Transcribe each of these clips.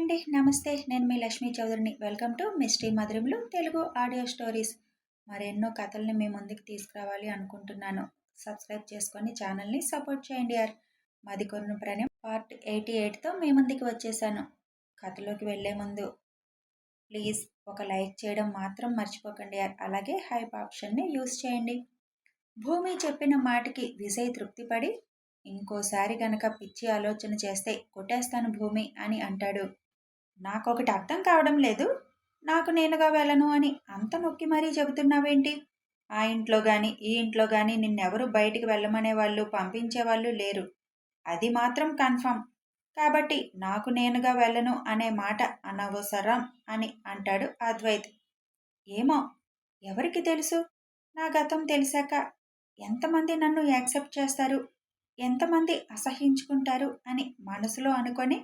అండి. నమస్తే నేను మీ లక్ష్మీ చౌదరిని. వెల్కమ్ టు మిస్టీ మధురంలో తెలుగు ఆడియో స్టోరీస్. మరెన్నో కథల్ని మీ ముందుకు తీసుకురావాలి అనుకుంటున్నాను. సబ్స్క్రైబ్ చేసుకొని ఛానల్ని సపోర్ట్ చేయండి యార్. మాది కొన్న ప్రణయం పార్ట్ ఎయిటీ ఎయిట్తో మీ ముందుకు వచ్చేసాను. కథలోకి వెళ్ళే ముందు ప్లీజ్ ఒక లైక్ చేయడం మాత్రం మర్చిపోకండి యార్. అలాగే హైప్ ఆప్షన్ని యూస్ చేయండి. భూమి చెప్పిన మాటకి విజయ్ తృప్తిపడి ఇంకోసారి గనక పిచ్చి ఆలోచన చేస్తే కొట్టేస్తాను భూమి అని అంటాడు. నాకొకటి అర్థం కావడం లేదు. నాకు నేనుగా వెళ్ళను అని అంత నొక్కి మరీ చెబుతున్నావేంటి? ఆ ఇంట్లో కానీ ఈ ఇంట్లో కానీ నిన్నెవరు బయటికి వెళ్ళమనే వాళ్ళు పంపించే వాళ్ళు లేరు. అది మాత్రం కన్ఫర్మ్. కాబట్టి నాకు నేనుగా వెళ్ళను అనే మాట అనవసరం అని అంటాడు అద్వైత్. ఏమో ఎవరికి తెలుసు? నా గతం తెలిసాక ఎంతమంది నన్ను యాక్సెప్ట్ చేస్తారు? ఎంతమంది అసహించుకుంటారు అని మనసులో అనుకొని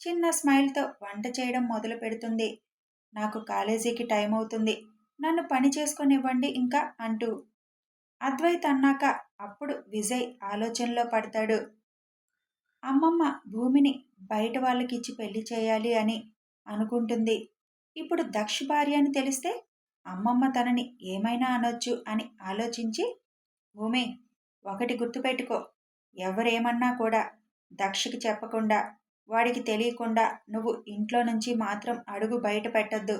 చిన్న స్మైల్తో వంట చేయడం మొదలు పెడుతుంది. నాకు కాలేజీకి టైం అవుతుంది. నన్ను పని చేసుకునివ్వండి ఇంకా అంటూ. అద్వైత్ అన్నాక అప్పుడు విజయ్ ఆలోచనలో పడతాడు. అమ్మమ్మ భూమిని బయట వాళ్ళకిచ్చి పెళ్ళి చేయాలి అని అనుకుంటుంది. ఇప్పుడు దక్ష భార్య అని తెలిస్తే అమ్మమ్మ తనని ఏమైనా అనొచ్చు అని ఆలోచించి భూమి ఒకటి గుర్తుపెట్టుకో. ఎవరేమన్నా కూడా దక్షకి చెప్పకుండా వాడికి తెలియకుండా నువ్వు ఇంట్లో నుంచి మాత్రం అడుగు బయట పెట్టద్దు.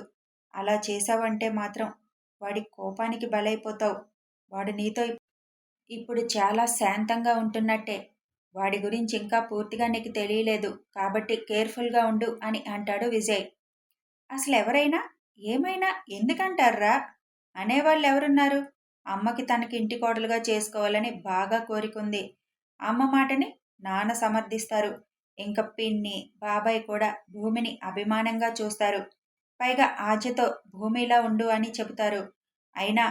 అలా చేసావంటే మాత్రం వాడి కోపానికి బలైపోతావు. వాడు నీతో ఇప్పుడు చాలా శాంతంగా ఉంటున్నట్టే. వాడి గురించి ఇంకా పూర్తిగా నీకు తెలియలేదు కాబట్టి కేర్ఫుల్గా ఉండు అని అంటాడు విజయ్. అసలు ఎవరైనా ఏమైనా? ఎందుకంటారా అనేవాళ్ళు ఎవరున్నారు అమ్మకి తనకి ఇంటి కోడలుగా చేసుకోవాలని బాగా కోరికుంది. అమ్మ మాటని నాన్న సమర్థిస్తారు. ఇంక పిన్ని బాబాయ్ కూడా భూమిని అభిమానంగా చూస్తారు. పైగా ఆచతో భూమిలా ఉండు అని చెబుతారు. అయినా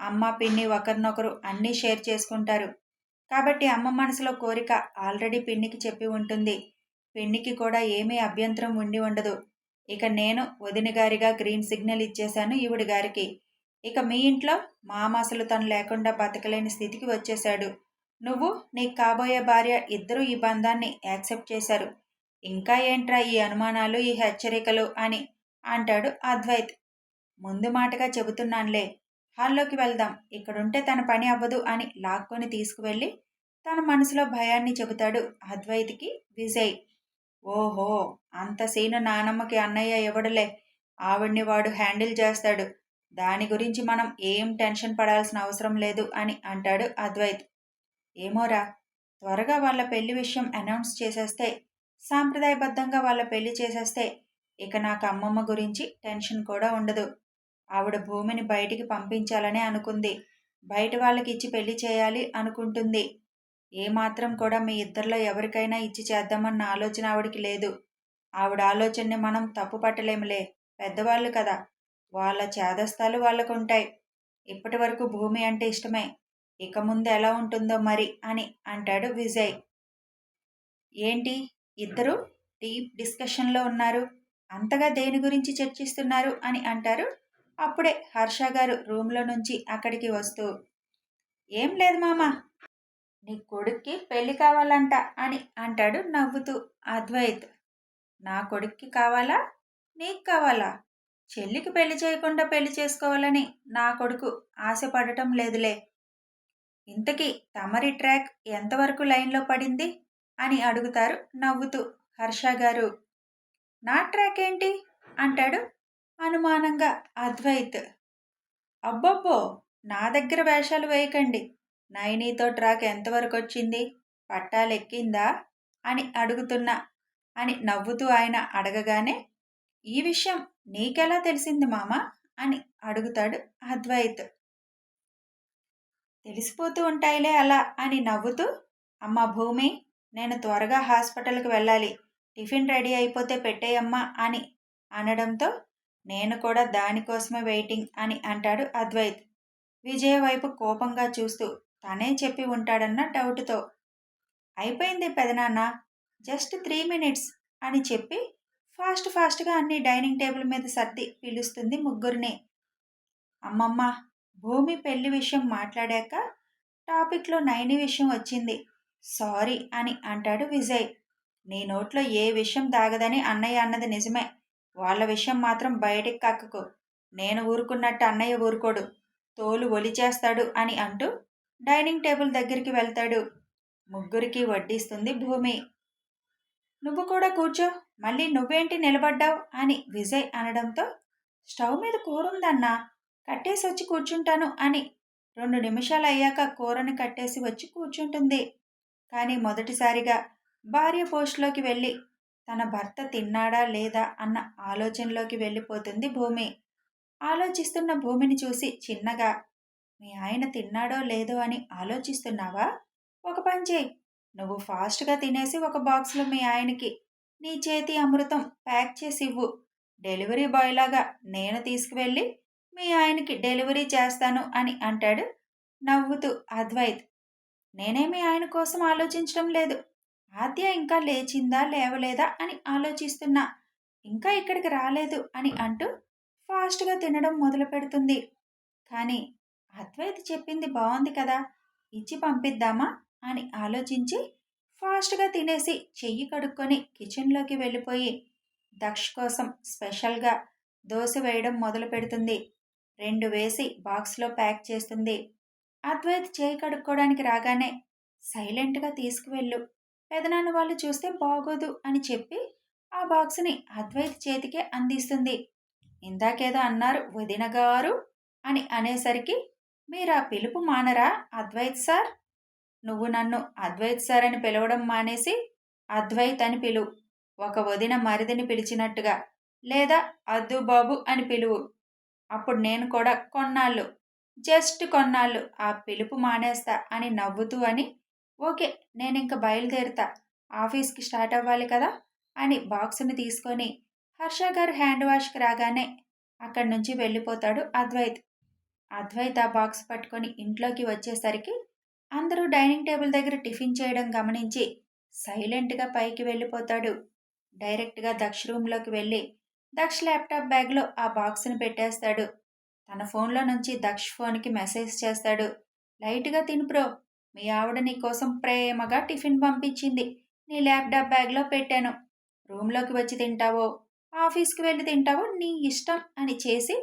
అమ్మ పిన్ని ఒకరినొకరు అన్నీ షేర్ చేసుకుంటారు. కాబట్టి అమ్మ మనసులో కోరిక ఆల్రెడీ పిన్నికి చెప్పి ఉంటుంది. పిన్నికి కూడా ఏమీ అభ్యంతరం ఉండి ఉండదు. ఇక నేను వదిన గారిగా గ్రీన్ సిగ్నల్ ఇచ్చేశాను ఈవిడి గారికి. ఇక మీ ఇంట్లో మామసలు తను లేకుండా బతకలేని స్థితికి వచ్చేశాడు. నువ్వు నీ కాబోయే భార్య ఇద్దరూ ఈ బంధాన్ని యాక్సెప్ట్ చేశారు. ఇంకా ఏంట్రా ఈ అనుమానాలు ఈ హెచ్చరికలు అని అంటాడు అద్వైత్. ముందు మాటగా చెబుతున్నానులే హాల్లోకి వెళ్దాం. ఇక్కడుంటే తన పని అవ్వదు అని లాక్కొని తీసుకువెళ్ళి తన మనసులో భయాన్ని చెబుతాడు అద్వైత్కి విజయ్. ఓహో అంత సీను నానమ్మకి అన్నయ్య ఇవ్వడులే ఆవిడ్ని వాడు హ్యాండిల్ చేస్తాడు. దాని గురించి మనం ఏం టెన్షన్ పడాల్సిన అవసరం లేదు అని అంటాడు అద్వైత్. ఏమోరా త్వరగా వాళ్ళ పెళ్ళి విషయం అనౌన్స్ చేసేస్తే సాంప్రదాయబద్ధంగా వాళ్ళ పెళ్ళి చేసేస్తే ఇక నాకు అమ్మమ్మ గురించి టెన్షన్ కూడా ఉండదు. ఆవిడ భూమిని బయటికి పంపించాలని అనుకుంది. బయట వాళ్ళకి ఇచ్చి పెళ్ళి చేయాలి అనుకుంటుంది. ఏమాత్రం కూడా మీ ఇద్దరిలో ఎవరికైనా ఇచ్చి చేద్దామన్న ఆలోచన ఆవిడికి లేదు. ఆవిడ ఆలోచనని మనం తప్పు పట్టలేములే. పెద్దవాళ్ళు కదా వాళ్ళ చేదస్తాలు వాళ్ళకుంటాయి. ఇప్పటి వరకు భూమి అంటే ఇష్టమే. ఇక ముందు ఎలా ఉంటుందో మరి అని అంటాడు విజయ్. ఏంటి? ఇద్దరు డీప్ డిస్కషన్లో ఉన్నారు. అంతగా దేని గురించి చర్చిస్తున్నారు అని అంటారు. అప్పుడే హర్ష గారు రూమ్లో నుంచి అక్కడికి వస్తూ ఏం లేదు మామ నీ కొడుక్కి పెళ్ళి కావాలంట అని అంటాడు నవ్వుతూ అద్వైత్. నా కొడుక్కి కావాలా? నీకు కావాలా? చెల్లికి పెళ్ళి చేయకుండా పెళ్ళి చేసుకోవాలని నా కొడుకు ఆశపడటం లేదులే. ఇంతకీ తమరి ట్రాక్ ఎంతవరకు లైన్లో పడింది? అని అడుగుతారు నవ్వుతూ హర్ష గారు. నా ట్రాక్ ఏంటి? అంటాడు అనుమానంగా అద్వైత్. అబ్బబ్బో! నా దగ్గర వేషాలు వేయకండి. నైనీతో ట్రాక్ ఎంతవరకు వచ్చింది? పట్టాలెక్కిందా? అని అడుగుతున్నా అని నవ్వుతూ ఆయన అడగగానే ఈ విషయం నీకెలా తెలిసింది మామ? అని అడుగుతాడు అద్వైత్. తెలిసిపోతూ ఉంటాయిలే అలా అని నవ్వుతూ అమ్మ భూమి నేను త్వరగా హాస్పిటల్కి వెళ్ళాలి. టిఫిన్ రెడీ అయిపోతే పెట్టేయమ్మా అని అనడంతో నేను కూడా దానికోసమే వెయిటింగ్ అని అంటాడు అద్వైత్. విజయ వైపు కోపంగా చూస్తూ తనే చెప్పి ఉంటాడన్న డౌట్తో. అయిపోయింది పెదనాన్న. జస్ట్ త్రీ మినిట్స్ అని చెప్పి ఫాస్ట్ ఫాస్ట్గా అన్ని డైనింగ్ టేబుల్ మీద సర్ది పిలుస్తుంది ముగ్గురిని. అమ్మమ్మ భూమి పెళ్ళి విషయం మాట్లాడాక టాపిక్లో నైని విషయం వచ్చింది. సారీ అని అంటాడు విజయ్. నీ నోట్లో ఏ విషయం దాగదని అన్నయ్య అన్నది నిజమే. వాళ్ళ విషయం మాత్రం బయటికి కక్కకు. నేను ఊరుకున్నట్టు అన్నయ్య ఊరుకోడు. తోలు ఒలిచేస్తాడు అని అంటూ డైనింగ్ టేబుల్ దగ్గరికి వెళ్తాడు. ముగ్గురికి వడ్డిస్తుంది భూమి. నువ్వు కూడా కూర్చో. మళ్ళీ నువ్వేంటి నిలబడ్డావు అని విజయ్ అనడంతో స్టవ్ మీద కూరుందన్నా. కట్టేసి వచ్చి కూర్చుంటాను అని. రెండు నిమిషాలు అయ్యాక కూరని కట్టేసి వచ్చి కూర్చుంటుంది. కానీ మొదటిసారిగా భార్య పోస్ట్లోకి వెళ్ళి తన భర్త తిన్నాడా లేదా అన్న ఆలోచనలోకి వెళ్ళిపోతుంది భూమి. ఆలోచిస్తున్న భూమిని చూసి చిన్నగా మీ ఆయన తిన్నాడో లేదో అని ఆలోచిస్తున్నావా? ఒక పని చేయి. నువ్వు ఫాస్ట్గా తినేసి ఒక బాక్స్లో మీ ఆయనకి నీ చేతి అమృతం ప్యాక్ చేసి ఇవ్వు. డెలివరీ బాయ్ లాగా నేను తీసుకువెళ్ళి మీ ఆయనకి డెలివరీ చేస్తాను అని అంటాడు నవ్వుతూ అద్వైత్. నేనేమి ఆయన కోసం ఆలోచించడం లేదు. ఆద్య ఇంకా లేచిందా లేవలేదా అని ఆలోచిస్తున్నా. ఇంకా ఇక్కడికి రాలేదు అని అంటూ ఫాస్ట్గా తినడం మొదలు పెడుతుంది. కానీ అద్వైత్ చెప్పింది బాగుంది కదా ఇచ్చి పంపిద్దామా అని ఆలోచించి ఫాస్ట్గా తినేసి చెయ్యి కడుక్కొని కిచెన్లోకి వెళ్ళిపోయి దక్ష కోసం స్పెషల్గా దోశ వేయడం మొదలు పెడుతుంది. రెండు వేసి బాక్స్లో ప్యాక్ చేస్తుంది. అద్వైత్ చేయి కడుక్కోవడానికి రాగానే సైలెంట్గా తీసుకువెళ్ళు. పెదనాన్న వాళ్ళు చూస్తే బాగోదు అని చెప్పి ఆ బాక్స్ని అద్వైత్ చేతికే అందిస్తుంది. ఇందాకేదో అన్నారు వదిన గారు అని అనేసరికి మీరు ఆ పిలుపు మానరా అద్వైత్ సార్? నువ్వు నన్ను అద్వైత్ సార్ అని పిలవడం మానేసి అద్వైత్ అని పిలువు. ఒక వదిన మరిదిని పిలిచినట్టుగా లేదా అద్దు బాబు అని పిలువు. అప్పుడు నేను కూడా కొన్నాళ్ళు. జస్ట్ కొన్నాళ్ళు. ఆ పిలుపు మానేస్తా అని నవ్వుతూ అని ఓకే నేను ఇంకా బయలుదేరుతా. ఆఫీస్కి స్టార్ట్ అవ్వాలి కదా అని బాక్స్ని తీసుకొని హర్ష గారు హ్యాండ్ వాష్కి రాగానే అక్కడి నుంచి వెళ్ళిపోతాడు అద్వైత్. అద్వైత్ ఆ బాక్స్ పట్టుకొని ఇంట్లోకి వచ్చేసరికి అందరూ డైనింగ్ టేబుల్ దగ్గర టిఫిన్ చేయడం గమనించి సైలెంట్గా పైకి వెళ్ళిపోతాడు. డైరెక్ట్గా దక్ష రూమ్లోకి వెళ్ళి దక్ష ల్యాప్టాప్ బ్యాగ్లో ఆ బాక్స్ని పెట్టేస్తాడు. తన ఫోన్లో నుంచి దక్ష్ ఫోన్కి మెసేజ్ చేస్తాడు. లైట్గా తిను బ్రో. మీ ఆవిడ నీ కోసం ప్రేమగా టిఫిన్ పంపించింది. నీ ల్యాప్టాప్ బ్యాగ్లో పెట్టాను. రూమ్లోకి వచ్చి తింటావో ఆఫీస్కి వెళ్ళి తింటావో నీ ఇష్టం అని చేసి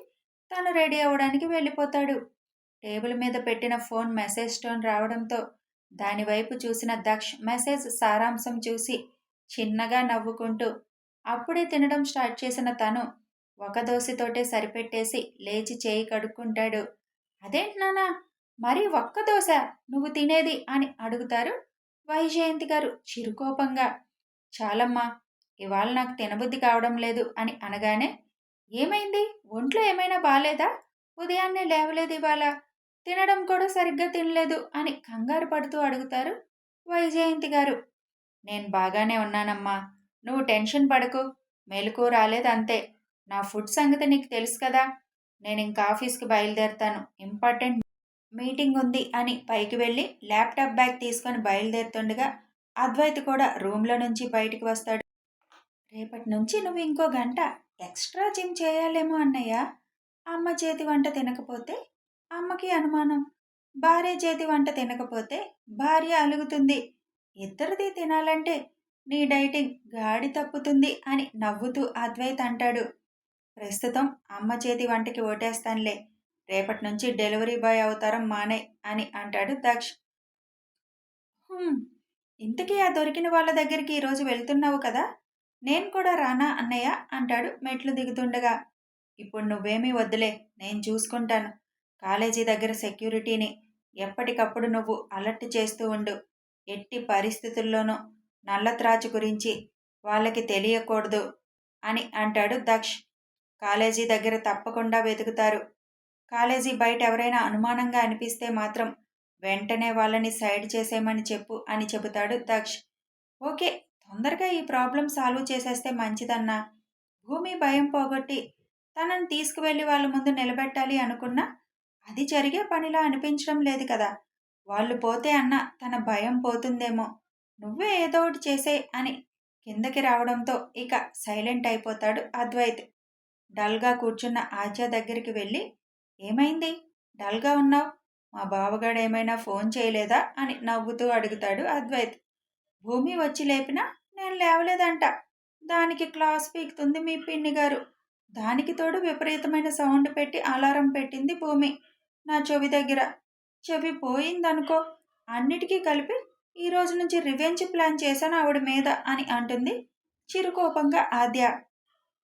తను రెడీ అవ్వడానికి వెళ్ళిపోతాడు. టేబుల్ మీద పెట్టిన ఫోన్ మెసేజ్ టోన్ రావడంతో దానివైపు చూసిన దక్ష్ మెసేజ్ సారాంశం చూసి చిన్నగా నవ్వుకుంటూ అప్పుడే తినడం స్టార్ట్ చేసిన తను ఒక దోశతోటే సరిపెట్టేసి లేచి చేయి కడుక్కుంటాడు. అదేంటి నానా మరి ఒక్క దోశ నువ్వు తినేది? అని అడుగుతారు వైజయంతి గారు చిరుకోపంగా. చాలమ్మా ఇవాళ నాకు తినబుద్ధి కావడం లేదు అని అనగానే ఏమైంది? ఒంట్లో ఏమైనా బాగాలేదా ఉదయాన్నే లేవలేదు ఇవాళ. తినడం కూడా సరిగ్గా తినలేదు అని కంగారు పడుతూ అడుగుతారు వైజయంతి గారు. నేను బాగానే ఉన్నానమ్మా. నువ్వు టెన్షన్ పడకు మెలకు రాలేదు అంతే. నా ఫుడ్ సంగతి నీకు తెలుసు కదా నేను ఇంకా ఆఫీస్కి బయలుదేరుతాను. ఇంపార్టెంట్ మీటింగ్ ఉంది అని పైకి వెళ్ళి ల్యాప్టాప్ బ్యాగ్ తీసుకొని బయలుదేరుతుండగా అద్వైత్ కూడా రూమ్లో నుంచి బయటికి వస్తాడు. రేపటి నుంచి నువ్వు ఇంకో గంట ఎక్స్ట్రా జిమ్ చేయాలేమో అన్నయ్య. అమ్మ చేతి వంట తినకపోతే అమ్మకి అనుమానం. భార్య చేతి వంట తినకపోతే భార్య అలుగుతుంది. ఇద్దరిది తినాలంటే నీ డైటింగ్ గాడి తప్పుతుంది అని నవ్వుతూ అద్వైత్ అంటాడు. ప్రస్తుతం అమ్మ చేతి వంటకి ఓటేస్తానులే రేపటి నుంచి డెలివరీ బాయ్ అవతారం మానే అని అంటాడు దక్ష్. ఇంతకీ ఆ దొరికిన వాళ్ళ దగ్గరికి ఈరోజు వెళ్తున్నావు కదా నేను కూడా రానా అన్నయ్య అంటాడు మెట్లు దిగుతుండగా. ఇప్పుడు నువ్వేమీ వద్దులే నేను చూసుకుంటాను. కాలేజీ దగ్గర సెక్యూరిటీని ఎప్పటికప్పుడు నువ్వు అలర్ట్ చేస్తూ ఉండు. ఎట్టి పరిస్థితుల్లోనూ నల్లత్రాచు గురించి వాళ్ళకి తెలియకూడదు అని అంటాడు దక్ష్. కాలేజీ దగ్గర తప్పకుండా వెతుకుతారు. కాలేజీ బయట ఎవరైనా అనుమానంగా అనిపిస్తే మాత్రం వెంటనే వాళ్ళని సైడ్ చేసేయమని చెప్పు అని చెబుతాడు దక్ష్. ఓకే తొందరగా ఈ ప్రాబ్లం సాల్వ్ చేసేస్తే మంచిదన్నా. భూమి భయం పోగొట్టి తనని తీసుకువెళ్ళి వాళ్ళ ముందు నిలబెట్టాలి అనుకున్నా అది జరిగే పనిలా అనిపించడం లేదు కదా. వాళ్ళు పోతే అన్న తన భయం పోతుందేమో. నువ్వే ఏదో ఒకటి చేసే అని కిందకి రావడంతో ఇక సైలెంట్ అయిపోతాడు అద్వైత్. డల్గా కూర్చున్న ఆచా దగ్గరికి వెళ్ళి ఏమైంది? డల్గా ఉన్నావు? మా బావగాడు ఏమైనా ఫోన్ చేయలేదా? అని నవ్వుతూ అడుగుతాడు అద్వైత్. భూమి వచ్చి లేపినా నేను లేవలేదంట. దానికి క్లాస్ పీకుతుంది మీ పిన్ని గారు. దానికి తోడు విపరీతమైన సౌండ్ పెట్టి అలారం పెట్టింది భూమి. నా చెవి దగ్గర. చెవి పోయిందనుకో అన్నిటికీ కలిపి ఈ రోజు నుంచి రివెంజ్ ప్లాన్ చేశాను ఆవిడ మీద అని అంటుంది చిరుకోపంగా ఆద్య.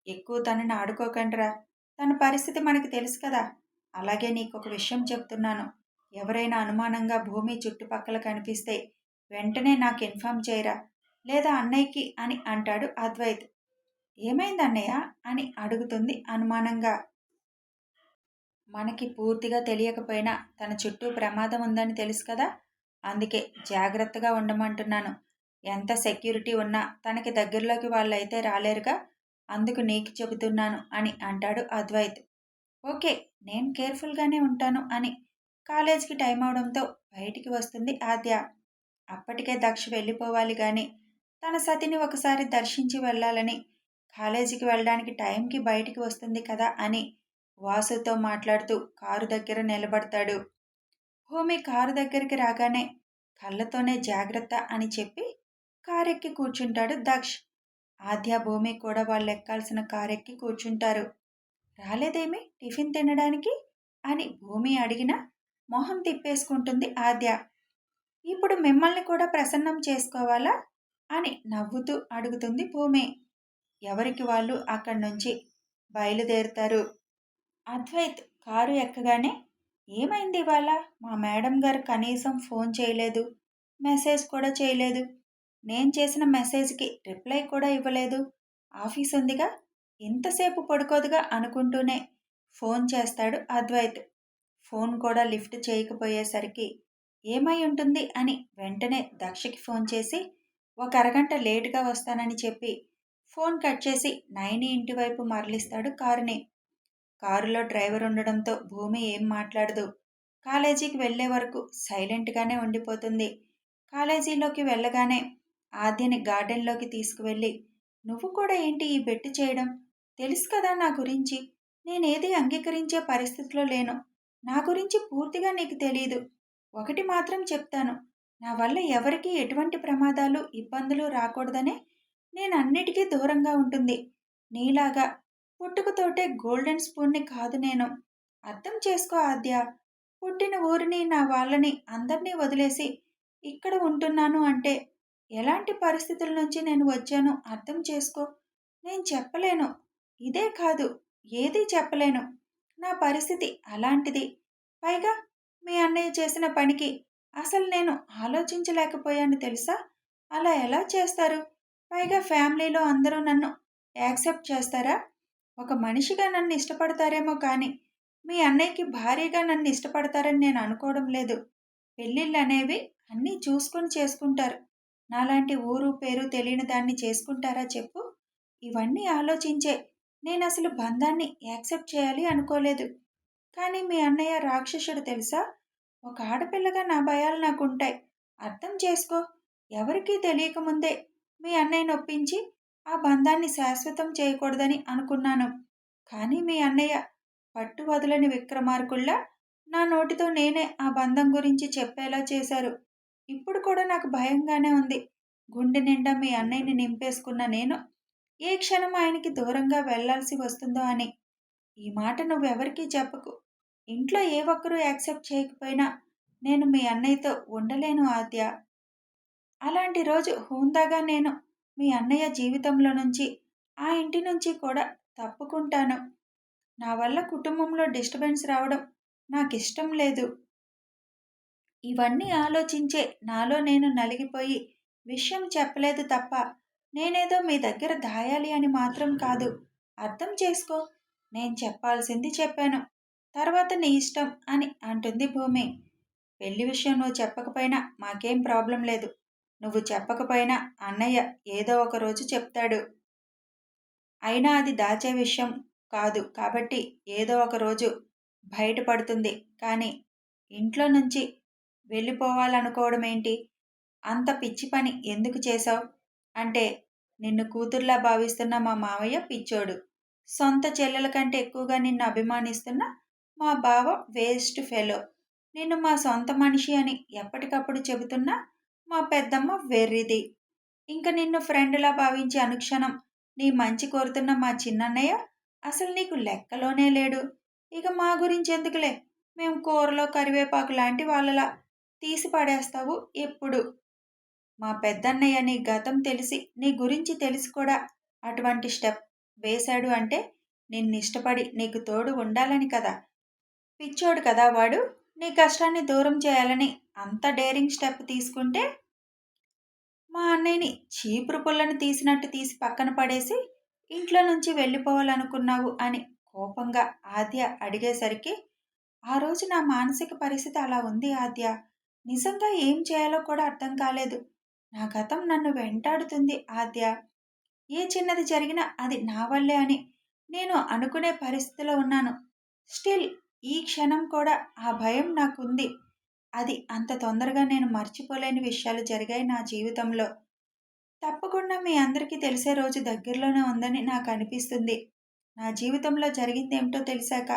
ఎక్కువ తనని ఆడుకోకండిరా. తన పరిస్థితి మనకి తెలుసు కదా. అలాగే నీకు ఒక విషయం చెప్తున్నాను. ఎవరైనా అనుమానంగా భూమి చుట్టుపక్కల కనిపిస్తే వెంటనే నాకు ఇన్ఫామ్ చేయరా? లేదా అన్నయ్యకి అని అంటాడు అద్వైత్. ఏమైంది అన్నయ్య? అని అడుగుతుంది అనుమానంగా. మనకి పూర్తిగా తెలియకపోయినా తన చుట్టూ ప్రమాదం ఉందని తెలుసు కదా. అందుకే జాగ్రత్తగా ఉండమంటున్నాను. ఎంత సెక్యూరిటీ ఉన్నా తనకి దగ్గరలోకి వాళ్ళైతే రాలేరుగా అందుకు నీకు చెబుతున్నాను అని అంటాడు అద్వైత్. ఓకే నేను కేర్ఫుల్గానే ఉంటాను అని కాలేజీకి టైం అవడంతో బయటికి వస్తుంది ఆద్య. అప్పటికే దక్ష వెళ్ళిపోవాలి కానీ తన సతిని ఒకసారి దర్శించి వెళ్ళాలని కాలేజీకి వెళ్ళడానికి టైంకి బయటికి వస్తుంది కదా అని వాసుతో మాట్లాడుతూ కారు దగ్గర నిలబడతాడు. భూమి కారు దగ్గరికి రాగానే కళ్ళతోనే జాగ్రత్త అని చెప్పి కారెక్కి కూర్చుంటాడు దక్ష్. ఆద్య భూమి కూడా వాళ్ళు ఎక్కాల్సిన కారెక్కి కూర్చుంటారు. రాలేదేమి? టిఫిన్ తినడానికి? అని భూమి అడిగిన మొహం తిప్పేసుకుంటుంది ఆద్య. ఇప్పుడు మిమ్మల్ని కూడా ప్రసన్నం చేసుకోవాలా? అని నవ్వుతూ అడుగుతుంది భూమి. ఎవరికి వాళ్ళు అక్కడి నుంచి బయలుదేరుతారు? అద్వైత్ కారు ఎక్కగానే ఏమైంది ఇవాళ? మా మేడం గారు కనీసం ఫోన్ చేయలేదు. మెసేజ్ కూడా చేయలేదు. నేను చేసిన మెసేజ్కి రిప్లై కూడా ఇవ్వలేదు. ఆఫీస్ ఉందిగా? ఇంతసేపు పడుకోదుగా అనుకుంటూనే ఫోన్ చేస్తాడు అద్వైత్. ఫోన్ కూడా లిఫ్ట్ చేయకపోయేసరికి ఏమై ఉంటుంది అని వెంటనే దక్షకి ఫోన్ చేసి ఒక అరగంట లేటుగా వస్తానని చెప్పి ఫోన్ కట్ చేసి నైని ఇంటి వైపు మరలిస్తాడు కారుని. కారులో డ్రైవర్ ఉండడంతో భూమి ఏం మాట్లాడదు. కాలేజీకి వెళ్ళే వరకు సైలెంట్గానే ఉండిపోతుంది. కాలేజీలోకి వెళ్ళగానే ఆద్యని గార్డెన్లోకి తీసుకువెళ్ళి నువ్వు కూడా ఏంటి ఈ బెట్టు చేయడం? తెలుసు కదా నా గురించి. నేనేది అంగీకరించే పరిస్థితిలో లేను. నా గురించి పూర్తిగా నీకు తెలియదు ఒకటి మాత్రం చెప్తాను. నా వల్ల ఎవరికి ఎటువంటి ప్రమాదాలు ఇబ్బందులు రాకూడదనే నేను అన్నిటికీ దూరంగా ఉంటుంది. నీలాగా పుట్టుకతోటే గోల్డెన్ స్పూన్ని కాదు నేను. అర్థం చేసుకో ఆద్య. పుట్టిన ఊరిని నా వాళ్ళని అందరినీ వదిలేసి ఇక్కడ ఉంటున్నాను అంటే ఎలాంటి పరిస్థితుల నుంచి నేను వచ్చాను అర్థం చేసుకో. నేను చెప్పలేను. ఇదే కాదు ఏదీ చెప్పలేను. నా పరిస్థితి అలాంటిది. పైగా మీ అన్నయ్య చేసిన పనికి అసలు నేను ఆలోచించలేకపోయాను తెలుసా? అలా ఎలా చేస్తారు? పైగా ఫ్యామిలీలో అందరూ నన్ను యాక్సెప్ట్ చేస్తారా? ఒక మనిషిగా నన్ను ఇష్టపడతారేమో కానీ మీ అన్నయ్యకి భారీగా నన్ను ఇష్టపడతారని నేను అనుకోవడం లేదు. పెళ్ళిళ్ళు అనేవి అన్నీ చూసుకొని చేసుకుంటారు. నాలాంటి ఊరు పేరు తెలియని దాన్ని చేసుకుంటారా చెప్పు? ఇవన్నీ ఆలోచించే నేను అసలు బంధాన్ని యాక్సెప్ట్ చేయాలి అనుకోలేదు. కానీ మీ అన్నయ్య రాక్షసుడు తెలుసా? ఒక ఆడపిల్లగా నా భయాలు నాకుంటాయి. అర్థం చేసుకో. ఎవరికీ తెలియకముందే మీ అన్నయ్య నొప్పించి ఆ బంధాన్ని శాశ్వతం చేయకూడదని అనుకున్నాను. కానీ మీ అన్నయ్య పట్టు వదలని విక్రమార్కుల్లా నా నోటితో నేనే ఆ బంధం గురించి చెప్పేలా చేశారు. ఇప్పుడు కూడా నాకు భయంగానే ఉంది. గుండె నిండా మీ అన్నయ్యని నింపేసుకున్న నేను ఏ క్షణం ఆయనకి దూరంగా వెళ్ళాల్సి వస్తుందో అని. ఈ మాట నువ్వెవరికీ చెప్పకు. ఇంట్లో ఏ ఒక్కరూ యాక్సెప్ట్ చేయకపోయినా నేను మీ అన్నయ్యతో ఉండలేను ఆద్య. అలాంటి రోజు హుందాగా నేను మీ అన్నయ్య జీవితంలో నుంచి ఆ ఇంటి నుంచి కూడా తప్పుకుంటాను. నా వల్ల కుటుంబంలో డిస్టర్బెన్స్ రావడం నాకు ఇష్టం లేదు. ఇవన్నీ ఆలోచించే నాలో నేను నలిగిపోయి విషయం చెప్పలేదు తప్ప నేనేదో మీ దగ్గర దాయాలి అని మాత్రం కాదు. అర్థం చేసుకో. నేను చెప్పాల్సింది చెప్పాను. తర్వాత నీ ఇష్టం అని అంటుంది భూమి. పెళ్ళి విషయం నువ్వు చెప్పకపోయినా మాకేం ప్రాబ్లం లేదు. నువ్వు చెప్పకపోయినా అన్నయ్య ఏదో ఒక రోజు చెప్తాడు. అయినా అది దాచే విషయం కాదు కాబట్టి ఏదో ఒక రోజు బయటపడుతుంది. కానీ ఇంట్లో నుంచి వెళ్ళిపోవాలనుకోవడం ఏంటి అంత పిచ్చి పని ఎందుకు చేశావు? అంటే నిన్ను కూతుర్లా భావిస్తున్న మా మావయ్య పిచ్చోడు. సొంత చెల్లెల కంటే ఎక్కువగా నిన్ను అభిమానిస్తున్న మా బావ వేస్ట్ ఫెలో. నిన్ను మా సొంత మనిషి అని ఎప్పటికప్పుడు చెబుతున్నా మా పెద్దమ్మ వెర్రిది. ఇంక నిన్ను ఫ్రెండ్లా భావించి అనుక్షణం నీ మంచి కోరుతున్న మా చిన్నన్నయ్య అసలు నీకు లెక్కలోనే లేడు. ఇక మా గురించి ఎందుకులే? మేము కూరలో కరివేపాకు లాంటి వాళ్ళలా తీసి పడేస్తావు ఎప్పుడు? మా పెద్దన్నయ్య నీ గతం తెలిసి నీ గురించి తెలిసి కూడా అటువంటి స్టెప్ వేశాడు అంటే నిన్ను ఇష్టపడి నీకు తోడు ఉండాలని కదా. పిచ్చోడు కదా వాడు. నీ కష్టాన్ని దూరం చేయాలని అంత డేరింగ్ స్టెప్ తీసుకుంటే మా అన్నయ్యని చీపురు పుల్లను తీసినట్టు తీసి పక్కన పడేసి ఇంట్లో నుంచి వెళ్ళిపోవాలనుకున్నావు అని కోపంగా ఆద్య అడిగేసరికి ఆ రోజు నా మానసిక పరిస్థితి అలా ఉంది ఆద్య. నిజంగా ఏం చేయాలో కూడా అర్థం కాలేదు. నా గతం నన్ను వెంటాడుతుంది ఆద్య. ఏ చిన్నది జరిగినా అది నా వల్లే అని నేను అనుకునే పరిస్థితిలో ఉన్నాను. స్టిల్ ఈ క్షణం కూడా ఆ భయం నాకుంది. అది అంత తొందరగా నేను మర్చిపోలేని విషయాలు జరిగాయి నా జీవితంలో. తప్పకుండా మీ అందరికీ తెలిసే రోజు దగ్గరలోనే ఉందని నాకు అనిపిస్తుంది. నా జీవితంలో జరిగింది ఏమిటో తెలిసాక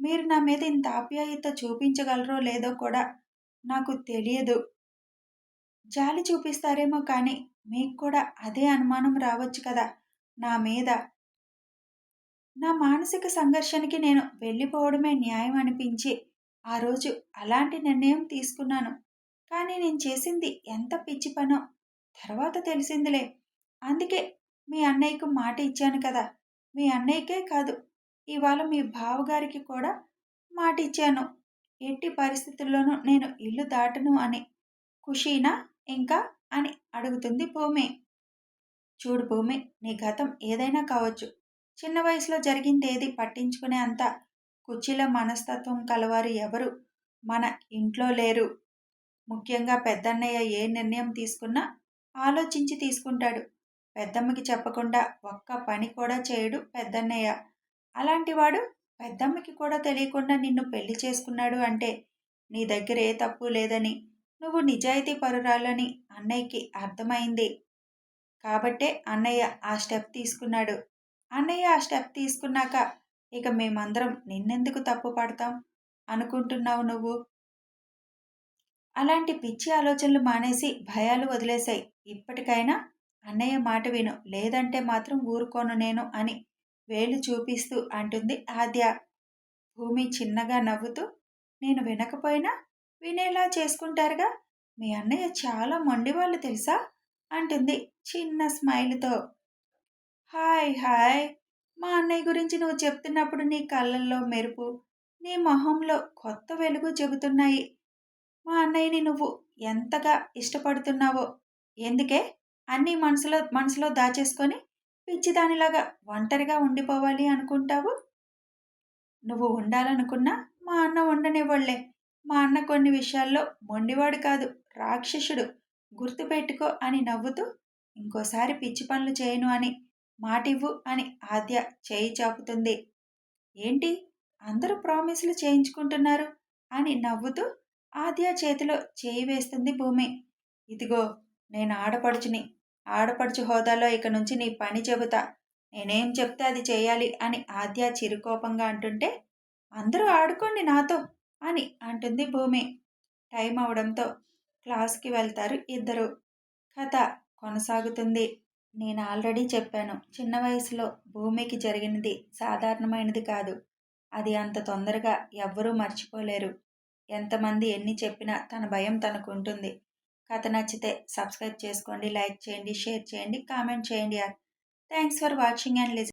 మీరు నా మీద ఇంత ఆప్యాయత చూపించగలరో లేదో కూడా నాకు తెలియదు. జాలి చూపిస్తారేమో కానీ మీకు కూడా అదే అనుమానం రావచ్చు కదా నా మీద. నా మానసిక సంఘర్షణకి నేను వెళ్ళిపోవడమే న్యాయం అనిపించి ఆ రోజు అలాంటి నిర్ణయం తీసుకున్నాను. కానీ నేను చేసింది ఎంత పిచ్చి పనో తర్వాత తెలిసిందిలే. అందుకే మీ అన్నయ్యకు మాట ఇచ్చాను కదా. మీ అన్నయ్యకే కాదు ఇవాళ మీ బావగారికి కూడా మాట ఇచ్చాను. ఎట్టి పరిస్థితుల్లోనూ నేను ఇల్లు దాటను అని. ఖుషీనా? ఇంకా? అని అడుగుతుంది భూమి. చూడు భూమి నీ గతం ఏదైనా కావచ్చు. చిన్న వయసులో జరిగింది ఏది పట్టించుకునే అంత కుర్చీల మనస్తత్వం కలవారు ఎవరు? మన ఇంట్లో లేరు. ముఖ్యంగా పెద్దన్నయ్య ఏ నిర్ణయం తీసుకున్నా ఆలోచించి తీసుకుంటాడు. పెద్దమ్మకి చెప్పకుండా ఒక్క పని కూడా చేయడు పెద్దన్నయ్య. అలాంటివాడు పెద్దమ్మకి కూడా తెలియకుండా నిన్ను పెళ్ళి చేసుకున్నాడు అంటే నీ దగ్గర ఏ తప్పు లేదని నువ్వు నిజాయితీ పరురాలని అన్నయ్యకి అర్థమైంది. కాబట్టే అన్నయ్య ఆ స్టెప్ తీసుకున్నాడు. అన్నయ్య ఆ స్టెప్ తీసుకున్నాక ఇక మేమందరం నిన్నెందుకు తప్పు పడతాం? అనుకుంటున్నావు నువ్వు? అలాంటి పిచ్చి ఆలోచనలు మానేసి భయాలు వదిలేశాయి ఇప్పటికైనా అన్నయ్య మాట విను. లేదంటే మాత్రం ఊరుకోను నేను అని వేలు చూపిస్తూ అంటుంది ఆద్య. భూమి చిన్నగా నవ్వుతూ నేను వినకపోయినా వినేలా చేసుకుంటారుగా? మీ అన్నయ్య చాలా మొండివాళ్ళు తెలుసా? అంటుంది చిన్న స్మైల్తో. Hi hi. మా అన్నయ్య గురించి నువ్వు చెప్తున్నప్పుడు నీ కళ్ళల్లో మెరుపు నీ మొహంలో కొత్త వెలుగు చెబుతున్నాయి. మా అన్నయ్యని నువ్వు ఎంతగా ఇష్టపడుతున్నావో ఎందుకే? అన్నీ మనసులో మనసులో దాచేసుకొని పిచ్చిదానిలాగా ఒంటరిగా ఉండిపోవాలి అనుకుంటావు? నువ్వు ఉండాలనుకున్నా మా అన్న ఉండనివ్వళ్ళే మా అన్న కొన్ని విషయాల్లో మొండివాడు కాదు రాక్షసుడు. గుర్తుపెట్టుకో అని నవ్వుతూ ఇంకోసారి పిచ్చి పనులు చేయను అని మాటివ్వు అని ఆద్య చేయి చాపుతుంది. ఏంటి? అందరూ ప్రామిస్లు చేయించుకుంటున్నారు అని నవ్వుతూ ఆద్య చేతిలో చేయి వేస్తుంది భూమి. ఇదిగో నేను ఆడపడుచుని ఆడపడుచు హోదాలో ఇక నుంచి నీ పని చెబుతా. నేనేం చెప్తే అది చేయాలి అని ఆద్య చిరుకోపంగా అంటుంటే అందరూ ఆడుకోండి నాతో అని అంటుంది భూమి. టైం అవడంతో క్లాస్కి వెళ్తారు ఇద్దరు. కథ కొనసాగుతుంది. నేను ఆల్రెడీ చెప్పాను చిన్న వయసులో భూమికి జరిగినది సాధారణమైనది కాదు. అది అంత తొందరగా ఎవ్వరూ మర్చిపోలేరు. ఎంతమంది ఎన్ని చెప్పినా తన భయం తనకు ఉంటుంది కథ నచ్చితే సబ్స్క్రైబ్ చేసుకోండి లైక్ చేయండి షేర్ చేయండి కామెంట్ చేయండి. Thanks for watching and listen